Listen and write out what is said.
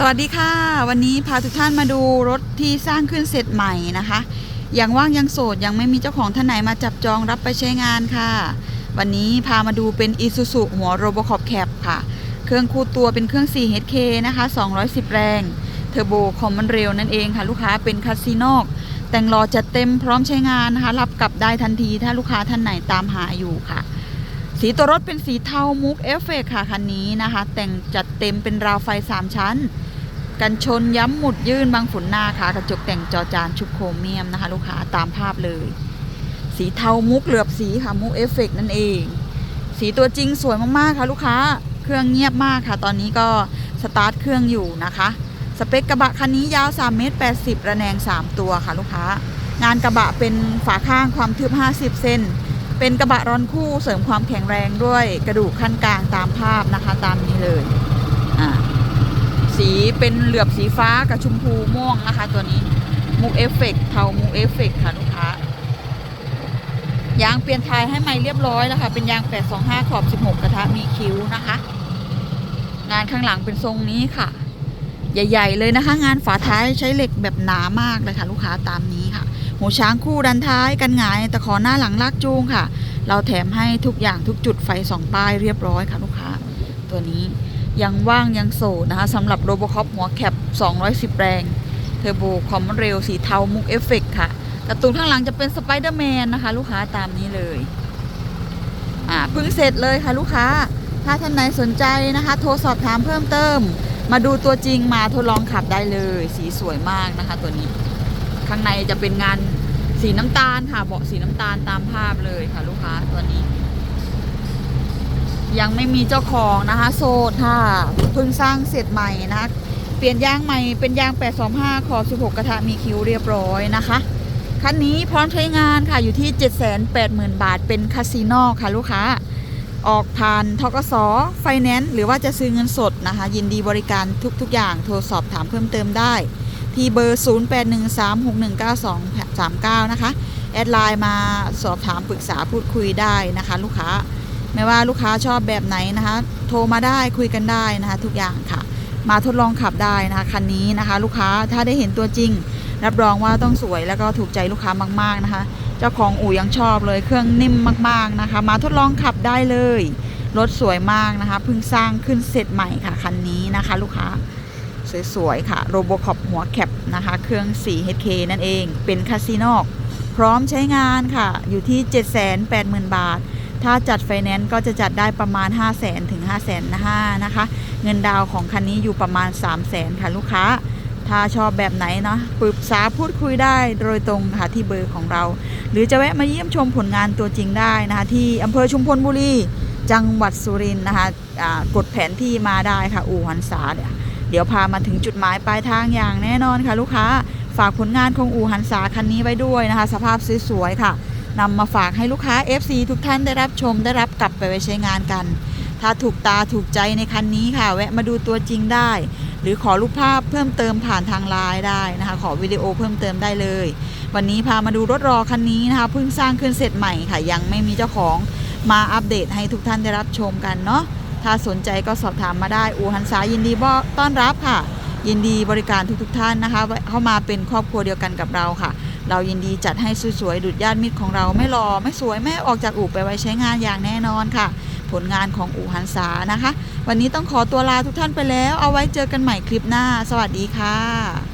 สวัสดีค่ะ วันนี้พาทุกท่านมาดูรถที่สร้างขึ้นเสร็จใหม่นะคะยังว่างยังโสดยังไม่มีเจ้าของท่านไหนมาจับจองรับไปใช้งานค่ะ วันนี้พามาดูเป็น Isuzu หัว Robocop Cab ค่ะ เครื่องคู่ตัวเป็นเครื่อง 4HK นะคะ 210 แรงเทอร์โบคอมมันเร็วนั่นเองค่ะ ลูกค้าเป็นคัสซีนกแต่งรอจัดเต็มพร้อมใช้งานนะคะ รับกลับได้ทันทีถ้าลูกค้าท่านไหนตามหาอยู่ค่ะ สีตัวรถเป็นสีเทามุกเอฟเฟกค่ะคันนี้นะคะ แต่งจัดเต็มเป็นราวไฟ 3 ชั้น กันชนย้ำหมุดยื่นบางฝนหน้าค่ะกระจกแต่งจอจานชุบโครเมียมนะคะ ลูกค้าตามภาพเลย สีเทามุกเหลือบสีค่ะมุกเอฟเฟกนั่นเอง สีตัวจริงสวยมากๆค่ะ ลูกค้าเครื่องเงียบมากค่ะ ตอนนี้ก็สตาร์ทเครื่องอยู่นะคะ สเปคกระบะคันนี้ยาว3เมตร80 ระแนง 3 ตัวค่ะ ลูกค้างานกระบะเป็นฝาข้างความทึบ 50 เซนเป็นกระบะร้อนคู่เสริมความแข็งแรงด้วยกระดูกขั้นกลางตามภาพนะคะ ตามนี้เลยอ่า สีเป็นเหลือบสีฟ้ากับชมพูม่วงนะคะ ตัวนี้มุกเอฟเฟกเทามุกเอฟเฟกค่ะลูกค้ายางเปลี่ยนทายให้ใหม่เรียบร้อยแล้วค่ะเป็นยาง 825 ขอบ 16 กระทะมีคิ้วนะคะ งานข้างหลังเป็นทรงนี้ค่ะ ใหญ่ ๆ เลยนะคะ งานฝาท้ายใช้เหล็กแบบหนามากเลยค่ะ ลูกค้าตามนี้ค่ะหูช้างคู่ดันท้ายกันหงายตะขอหน้าหลังลากจูงค่ะ เราแถมให้ทุกอย่างทุกจุดไฟสองป้ายเรียบร้อยค่ะลูกค้า ตัวนี้ ยังว่างยังโสดนะคะสำหรับโรบอคอปหัวแคป 210 แรงเทอร์โบคอมเร็วสีเทามุกเอฟเฟกค่ะกร์ตูนข้างหลังจะเป็นสไปเดอร์แมนนะคะ ลูกค้าตามนี้เลยอ่าเพิ่งเสร็จเลยค่ะลูกค้า ถ้าท่านไหนสนใจนะคะ โทรสอบถามเพิ่มเติม มาดูตัวจริงมาทดลองขับได้เลย สีสวยมากนะคะ ตัวนี้ ข้างในจะเป็นงานสีน้ำตาลค่ะเบาะสีน้ำตาลตามภาพเลยค่ะลูกค้าตัวนี้ ยังไม่มีเจ้าของนะคะโซดค่ะเพิ่งสร้างเสร็จใหม่นะคะ เปลี่ยนยางใหม่เป็นยาง 825 ขอบ 16 กระทะมีคิวเรียบร้อยนะคะคันนี้พร้อมใช้งานค่ะอยู่ที่ 780,000 บาทเป็นคาสิโนค่ะลูกค้า ออกผ่านทกสไฟแนนซ์หรือว่าจะซื้อเงินสดนะคะ ยินดีบริการทุก ๆ อย่างโทรสอบถามเพิ่มเติมได้ ที่เบอร์ 0813619239 นะคะ แอดไลน์มาสอบถามปรึกษาพูดคุยได้นะคะ ลูกค้า ไม่ว่าลูกค้าชอบแบบไหนนะคะ โทรมาได้คุยกันได้นะคะ ทุกอย่างค่ะ มาทดลองขับได้นะคะคันนี้นะคะ ลูกค้าถ้าได้เห็นตัวจริง รับรองว่าต้องสวยแล้วก็ถูกใจลูกค้ามากๆนะคะ เจ้าของอู่ยังชอบเลยเครื่องนิ่มมากๆนะคะ มาทดลองขับได้เลยรถสวยมากนะคะเพิ่งสร้างขึ้นเสร็จใหม่ค่ะคันนี้นะคะ ลูกค้าสวยๆค่ะโรบอคอปหัวแคปนะคะเครื่อง 4HK นั่นเองเป็นคาสิโนพร้อมใช้งานค่ะอยู่ที่ 780,000 บาท ถ้าจัดไฟแนนซ์ก็จะจัดได้ประมาณ 5 0 0 0 0 0ถึง5 5 0 0 0นะคะ เงินดาวของคันนี้อยู่ประมาณ 3 0 0 0 0 0ค่ะลูกค้า ถ้าชอบแบบไหนเนาะปรึกษาพูดคุยได้โดยตรงค่ะที่เบอร์ของเรา หรือจะแวะมาเยี่ยมชมผลงานตัวจริงได้นะคะ ที่อำเภอชุมพลบุรีจังหวัดสุรินทร์นะคะอ่ากดแผนที่มาได้ค่ะอู่หันษาเนี่ยเดี๋ยวพามาถึงจุดหมายปลายทางอย่างแน่นอนค่ะลูกค้า ฝากผลงานของอู่หันษาคันนี้ไว้ด้วยนะคะ สภาพสวยๆค่ะ นำมาฝากให้ลูกค้า FC ทุกท่านได้รับชมได้รับกลับไปไว้ใช้งานกัน ถ้าถูกตาถูกใจในคันนี้ค่ะ แวะมาดูตัวจริงได้ หรือขอรูปภาพเพิ่มเติมผ่านทางไลน์ได้นะคะ ขอวิดีโอเพิ่มเติมได้เลย วันนี้พามาดูรถรอคันนี้นะคะเพิ่งสร้างขึ้นเสร็จใหม่ค่ะ ยังไม่มีเจ้าของมาอัปเดตให้ทุกท่านได้รับชมกันเนาะถ้าสนใจก็สอบถามมาได้อูหันษายินดีบต้อนรับค่ะ ยินดีบริการทุกๆทท่านนะคะ เข้ามาเป็นครอบครัวเดียวกันกับเราค่ะ เรายินดีจัดให้สวยๆดุดญาติมิตรของเราไม่รอไม่สวยไม่ออกจากอู่ไปไว้ใช้งานอย่างแน่นอนค่ะ ผลงานของอู่หันษานะคะ วันนี้ต้องขอตัวลาทุกท่านไปแล้ว เอาไว้เจอกันใหม่คลิปหน้า สวัสดีค่ะ